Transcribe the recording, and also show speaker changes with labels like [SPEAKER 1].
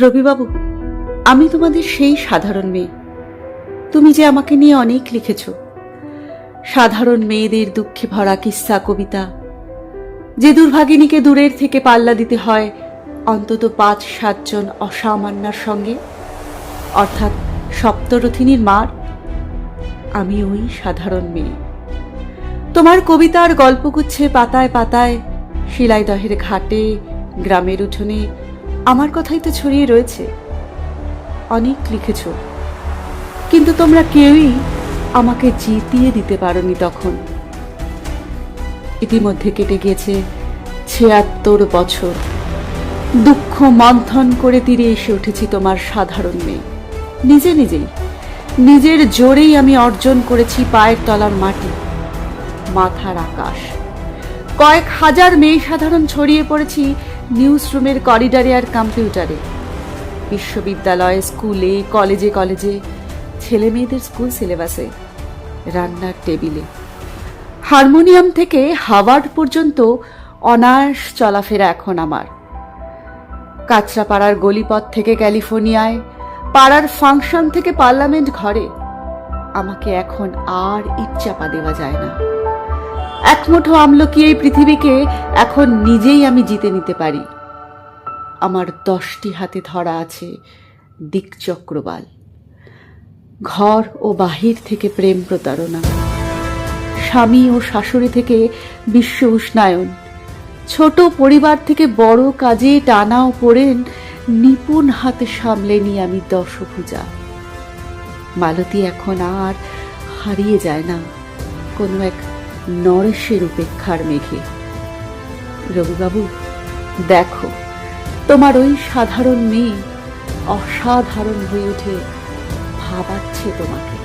[SPEAKER 1] রবিবাবু, আমি তোমাদের সেই সাধারণ মেয়ে। তুমি যে আমাকে নিয়ে অনেক লিখেছ। সাধারণ মেয়েদের দুঃখে ভরা কিস্সা কবিতা। যে দুর্ভাগিনীকে দূরের থেকে পাল্লা দিতে হয়, অন্তত পাঁচ সাতজন অসামান্যার সঙ্গে। অর্থাৎ সপ্তরথিনীর মার, আমি ওই সাধারণ মেয়ে। তোমার কবিতার গল্পগুচ্ছে পাতায় পাতায়, শিলাইদহের ঘাটে, গ্রামের উঠোনে আমার কথাই তো ছড়িয়ে রয়েছে। অনেক লিখেছ। কিন্তু তোমরা কেউই আমাকে জিতিয়ে দিতে পারোনি তখন। ইতিমধ্যে কেটে গিয়েছে ছিয়াত্তর বছর। দুঃখ মন্থন করে তীরে এসে উঠেছি তোমার সাধারণ মেয়ে। নিজে নিজেই, নিজের জোরেই আমি অর্জন করেছি পায়ের তলার মাটি, মাথার আকাশ। কয়েক হাজার মেয়ে সাধারণ ছড়িয়ে পড়েছি নিউজ রুমের করিডারে আর কম্পিউটারে। বিশ্ববিদ্যালয়ে, স্কুলে, কলেজে কলেজে ছেলে মেয়েদের স্কুল সিলেবাসে, রান্নার টেবিলে। হারমোনিয়াম থেকে হাওয়ার্ড পর্যন্ত অনায়াস চলাফেরা এখন আমার। কাঁচরাপাড়ার গলিপথ থেকে ক্যালিফোর্নিয়ায়, পাড়ার ফাংশন থেকে পার্লামেন্ট ঘরে, আমাকে এখন আর ইচ্ছাপা দেওয়া যায় না। এক মুঠো আমলকি এই পৃথিবীকে এখন নিজেই আমি জিতে নিতে পারি। আমার দশটি হাতে ধরা আছে দিকচক্রবাল। ঘর ও বাহির থেকে প্রেম প্রতারণা। স্বামী ও শাশুড়ি থেকে বিশ্ব উষ্ণায়ন। ছোট পরিবার থেকে বড় কাজে টানাও পড়েন নিপুণ হাতে সামলে নিয়ে আমি দশভুজা। মালতী এখন আর হারিয়ে যায় না। কোনো এক নরেশের উপেক্ষার মেঘে। রঘুবাবু দেখো তোমার ওই সাধারণ মেয়ে অসাধারণ হয়ে উঠে ভাবাচ্ছে তোমাকে।